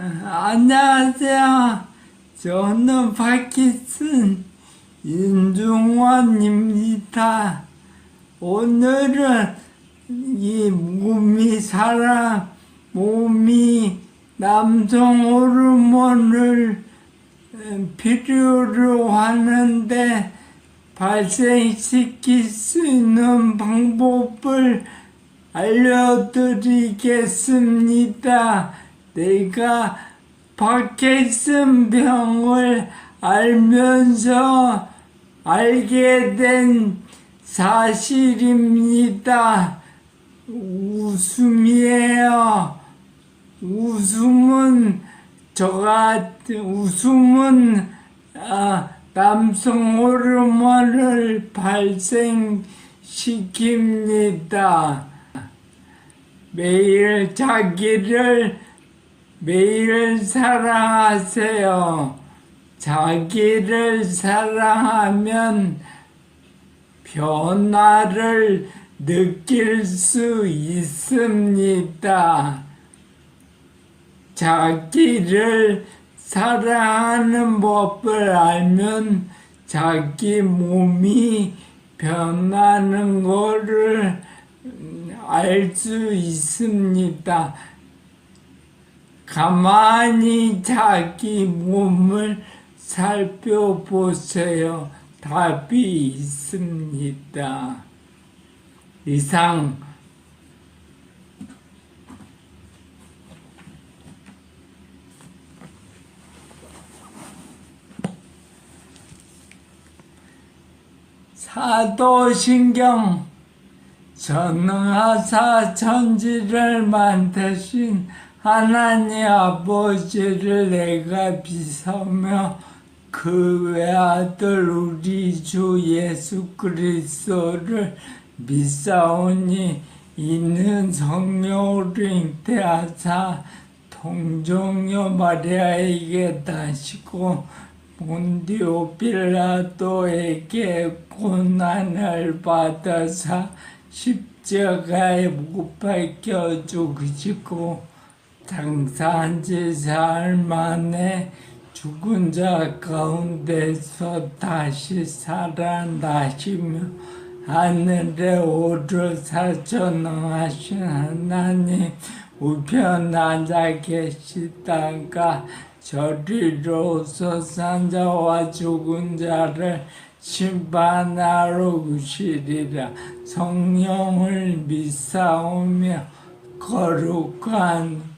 안녕하세요. 저는 파키슨 윤중원입니다. 오늘은 이 몸이 사람 몸이 남성 호르몬을 필요로 하는데 발생시킬 수 있는 방법을 알려드리겠습니다. 내가 파킨슨 병을 알면서 알게 된 사실입니다. 웃음이에요. 웃음은 저가 웃음은 아, 남성 호르몬을 발생시킵니다. 매일 자기를 매일 사랑하세요. 자기를 사랑하면 변화를 느낄 수 있습니다. 자기를 사랑하는 법을 알면 자기 몸이 변하는 것을 알 수 있습니다. 가만히 자기 몸을 살펴보세요. 답이 있습니다. 이상 사도신경 전능하사 천지를 만드신 하나님 아버지를 내가 비서며 그 외아들 우리 주 예수 그리스도를 믿사오니 이는 성령으로 잉태하사 동정녀 마리아에게 다시고 본디오 빌라도에게 고난을 받아사 십자가에 못 박혀 죽으시고 장사한 지 사흘 만에 죽은 자 가운데서 다시 살아나시며 하늘에 오르사 전능하신 하나님 우편 앉아 계시다가 저리로서 산 자와 죽은 자를 심판하러 오시리라. 성령을 믿사오며 거룩한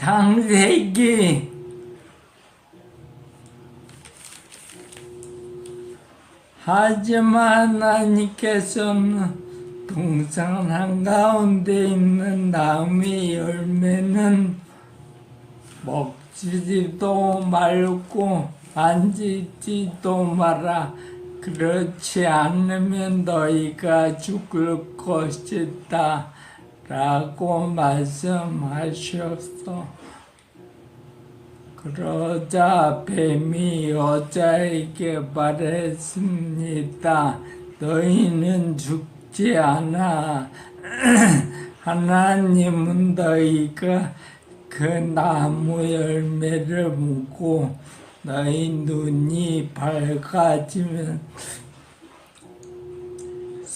장세기 하지만 하나님께서는 동산 한가운데 있는 나무의 열매는 먹지도 말고 만지지도 마라. 그렇지 않으면 너희가 죽을 것이다. 라고 말씀하셨어. 그러자 뱀이 여자에게 말했습니다. 너희는 죽지 않아. 하나님은 너희가 그 나무 열매를 먹고 너희 눈이 밝아지면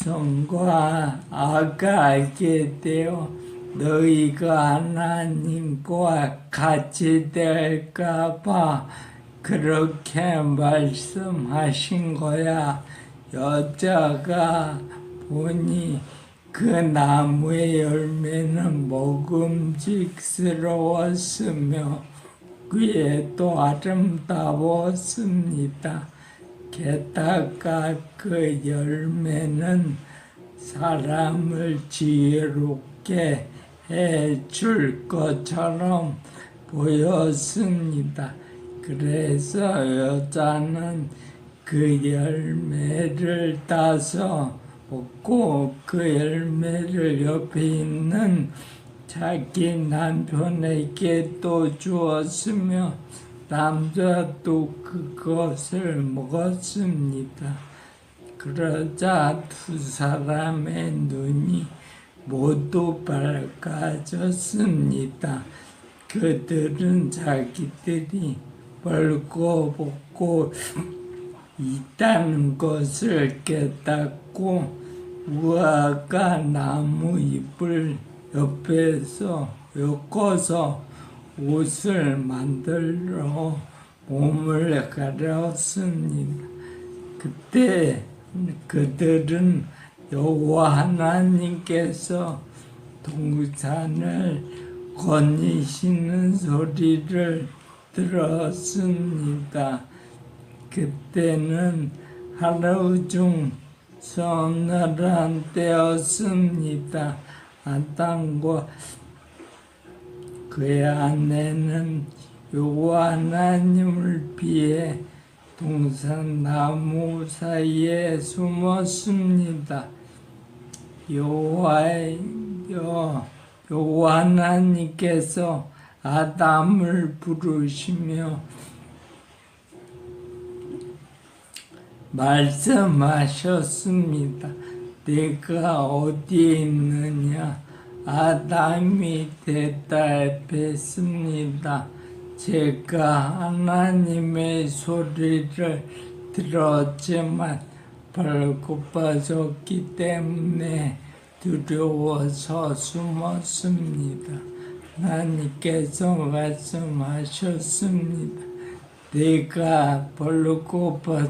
성과 아가 알게 되어 너희가 하나님과 같이 될까봐 그렇게 말씀하신 거야. 여자가 보니 그 나무의 열매는 먹음직스러웠으며 그에 또 아름다웠습니다. 게다가 그 열매는 사람을 지혜롭게 해줄 것처럼 보였습니다. 그래서 여자는 그 열매를 따서 먹고 그 열매를 옆에 있는 자기 남편에게 또 주었으며 남자도 그것을 먹었습니다. 그러자 두 사람의 눈이 모두 밝아졌습니다. 그들은 자기들이 벌거벗고 있다는 것을 깨닫고 우아가 나무 잎을 옆에서 엮어서 옷을 만들어 몸을 가렸습니다. 그때 그들은 여호와 하나님께서 동산을 거니시는 소리를 들었습니다. 그때는 하루 중 서늘한 때였습니다. 아담과 그의 아내는 여호와 하나님을 피해 동산 나무 사이에 숨었습니다. 여호와의 여 여호와 하나님께서 아담을 부르시며 말씀하셨습니다. 내가 어디에 있느냐? 아담이 대답했습니다. 제가 하나님의 소리를 들었지만 벌고빠졌기 때문에 두려워서 숨었습니다. 하나님께서 말씀하셨습니다. 내가 벌고빠졌다고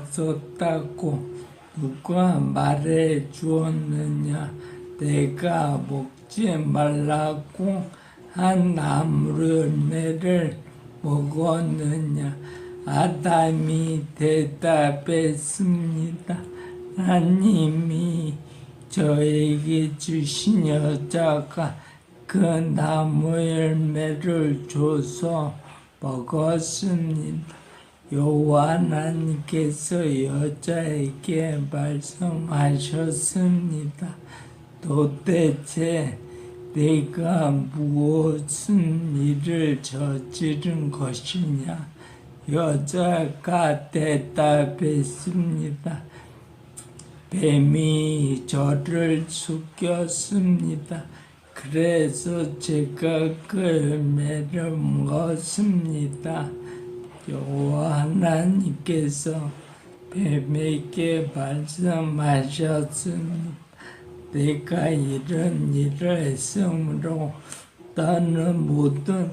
누가 말해 주었느냐? 내가 먹지 말라고 한 나무 열매를 먹었느냐? 아담이 대답했습니다. 하나님이 저에게 주신 여자가 그 나무 열매를 줘서 먹었습니다. 여호와 하나님께서 여자에게 말씀하셨습니다. 도대체 내가 무엇은 일을 저지른 것이냐? 여자가 대답했습니다. 뱀이 저를 숙였습니다. 그래서 제가 그 열매를 먹었습니다. 여호와 하나님께서 뱀에게 말씀하셨습니다. 내가 이런 일을 했으므로 너는 모든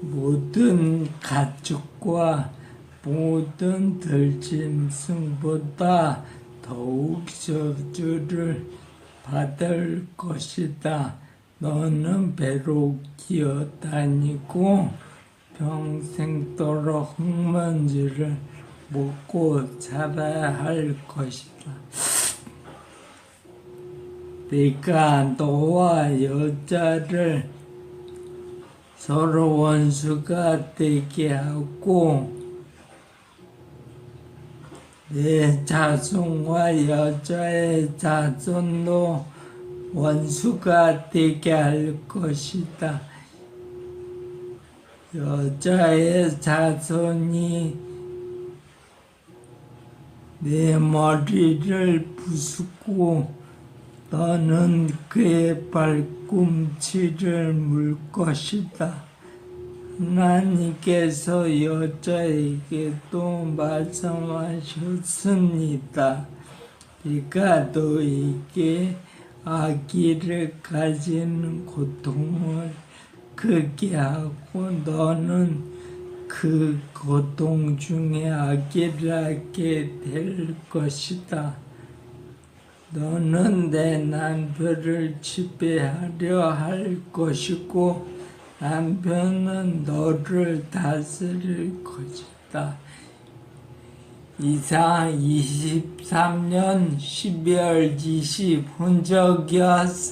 모든 가축과 모든 들짐승보다 더욱 저주를 받을 것이다. 너는 배로 기어다니고 평생도록 흙먼지를 먹고 살아야 할 것이다. 내가 너와 여자를 서로 원수가 되게 하고 내 자손과 여자의 자손도 원수가 되게 할 것이다. 여자의 자손이 내 머리를 부수고 너는 그의 발꿈치를 물 것이다. 하나님께서 여자에게도 말씀하셨습니다. 네가 너에게 아기를 가지는 고통을 크게 하고 너는 그 고통 중에 아기를 하게 될 것이다. 너는 내 남편을 지배하려 할 것이고 남편은 너를 다스릴 것이다. 이상 23년 12월 20 분 적이었습니다.